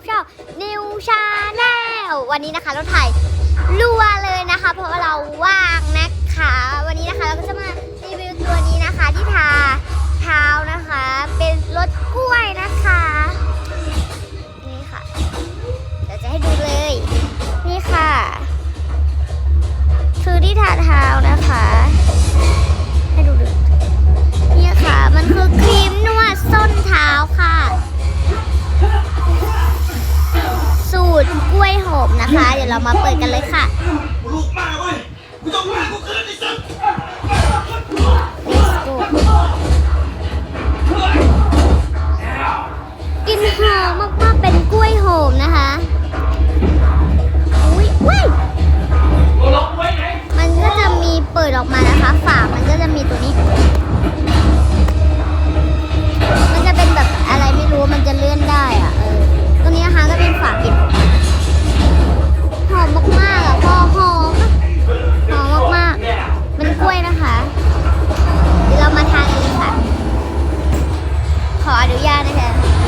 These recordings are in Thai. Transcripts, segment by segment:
บช่องนิวชาแนลวันนี้นะคะเราถ่ายรัวเลยนะคะ เพราะว่าเราว่างนะคะ วันนี้นะคะเราก็จะมารีวิวตัวนี้นะคะที่ทาเท้านะคะ เป็นรสกล้วยนะคะนี่ค่ะเดี๋ยวจะให้ดูเลย นี่ค่ะ คือที่ทาเท้า มนะคะ เดี๋ยวเรามาเปิดกันเลยค่ะลูกป้าเว้ยกูต้องว่ากูคืนไอ้สัส Let's go กลินหอมมากๆเป็นกล้วยหอมนะคะอุ้ยอุ้ยกูล็อกไว้ไหนมันก็จะมีเปิดออกมานะคะ ฝามันก็จะมีตัวนี้ นุญาตนะคะ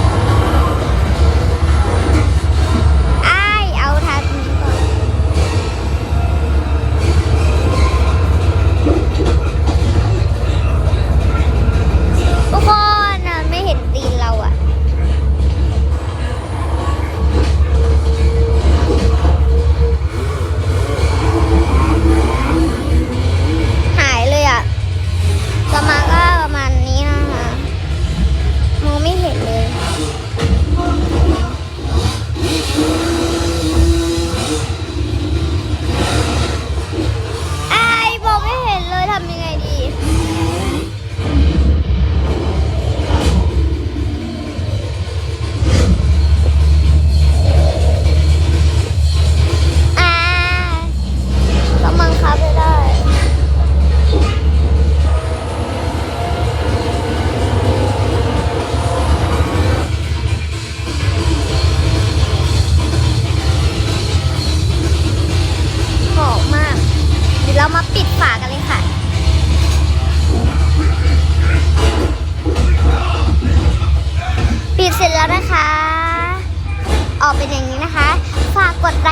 มาปิดฝากันเลยค่ะ ปิดเสร็จแล้วนะคะ ออกเป็นอย่างนี้นะคะ ฝากกดไล